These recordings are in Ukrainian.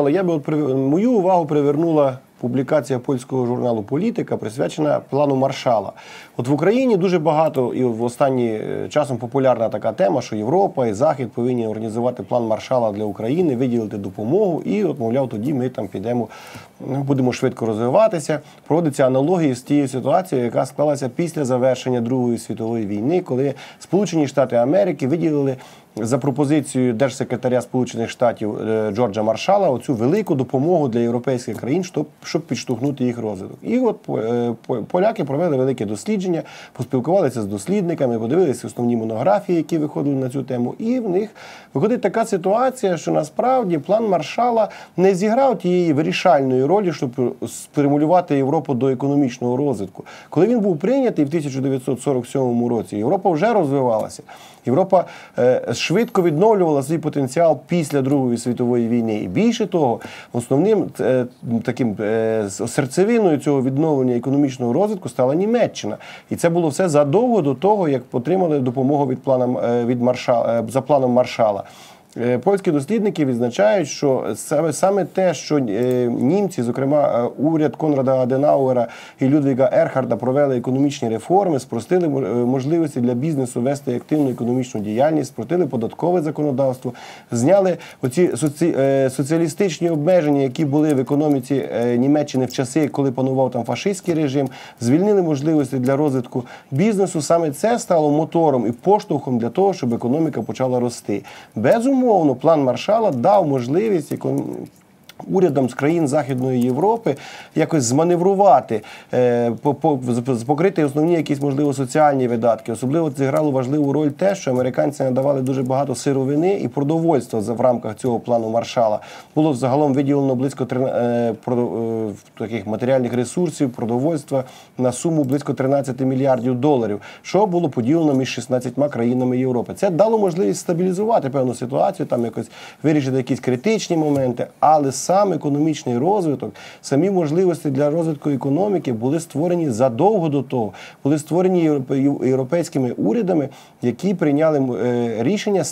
Але я би от мою увагу привернула публікація польського журналу Політика, присвячена плану Маршала. От в Україні дуже багато і в останні е, часом популярна така тема, що Європа і Захід повинні організувати план Маршала для України, виділити допомогу, і от, мовляв, тоді ми там підемо, будемо швидко розвиватися. Проводиться аналогії з тією ситуацією, яка склалася після завершення Другої світової війни, коли Сполучені Штати Америки виділили за пропозицією держсекретаря Сполучених Штатів е, Джорджа Маршала оцю велику допомогу для європейських країн, щоб, щоб підштовхнути їх розвиток. І от е, поляки провели велике дослідження, поспілкувалися з дослідниками, подивилися основні монографії, які виходили на цю тему. І в них виходить така ситуація, що насправді план Маршала не зіграв тієї вирішальної ролі, щоб стимулювати Європу до економічного розвитку. Коли він був прийнятий в 1947 році, Європа вже розвивалася. Європа е, швидко відновлювала свій потенціал після Другої світової війни. І більше того, основним е, таким е, серцевиною цього відновлення економічного розвитку стала Німеччина. І це було все задовго до того, як отримали допомогу від планом е, від Маршала за планом Маршала. Е, Польські дослідники відзначають, що саме те, що е, німці, зокрема е, уряд Конрада Аденауера і Людвіга Ерхарда, провели економічні реформи, спростили можливості для бізнесу вести активну економічну діяльність, спростили податкове законодавство, зняли оці соці, соціалістичні обмеження, які були в економіці Німеччини в часи, коли панував там фашистський режим, звільнили можливості для розвитку бізнесу. Саме це стало мотором і поштовхом для того, щоб економіка почала рости. Безумовно, план Маршала дав можливість Урядам з країн Західної Європи якось зманеврувати, е, покрити основні якісь можливо соціальні видатки. Особливо зіграло важливу роль те, що американці надавали дуже багато сировини і продовольства в рамках цього плану Маршала. Було загалом виділено близько е, е, таких матеріальних ресурсів, продовольства на суму близько 13 мільярдів доларів, що було поділено між 16 країнами Європи. Це дало можливість стабілізувати певну ситуацію, там якось вирішити якісь критичні моменти, але сам економічний розвиток, самі можливості для розвитку економіки були створені задовго до того, були створені європейськими урядами, які прийняли е, рішення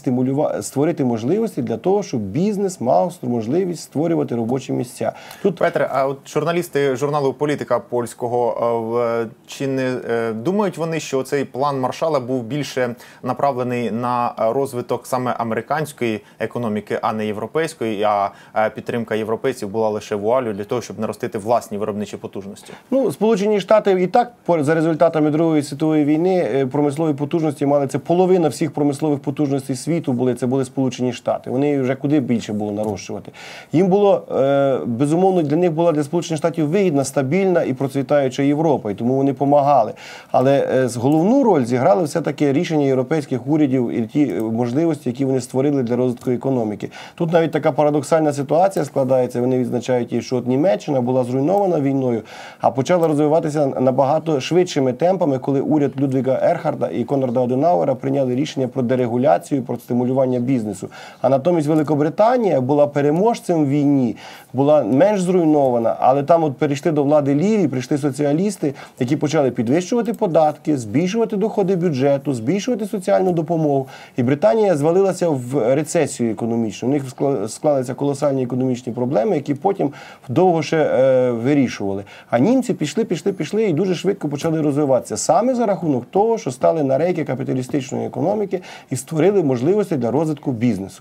створити можливості для того, щоб бізнес мав можливість створювати робочі місця. Тут Петре, а от журналісти журналу Політика польського е, чи не е, думають вони, що цей план Маршала був більше направлений на розвиток саме американської економіки, а не європейської, а підтримка європейців була лише вуалю для того, щоб наростити власні виробничі потужності? Ну, Сполучені Штати і так за результатами Другої світової війни е, промислові потужності мали це половина всіх промислових потужностей світу були. Це були Сполучені Штати. Вони вже куди більше було нарощувати. Їм було е, безумовно для них була для Сполучених Штатів вигідна, стабільна і процвітаюча Європа, і тому вони допомагали. Але е, головну роль зіграли все таки рішення європейських урядів і ті можливості, які вони створили для розвитку економіки. Тут навіть така парадоксальна ситуація складається. Вони відзначають, її, що от Німеччина була зруйнована війною, а почала розвиватися набагато швидшими темпами, коли уряд Людвіга Ерхарда і Конрада Аденауера прийняли рішення про дерегуляцію, про стимулювання бізнесу. А натомість Великобританія була переможцем в війні, була менш зруйнована, але там от перейшли до влади ліві, прийшли соціалісти, які почали підвищувати податки, збільшувати доходи бюджету, збільшувати соціальну допомогу. І Британія звалилася в рецесію економічну. У них склалися колосальні економічні проблеми, які потім довго ще е, вирішували. А німці пішли, пішли, пішли і дуже швидко почали розвиватися саме за рахунок того, що стали на рейки капіталістичної економіки і створили можливості для розвитку бізнесу.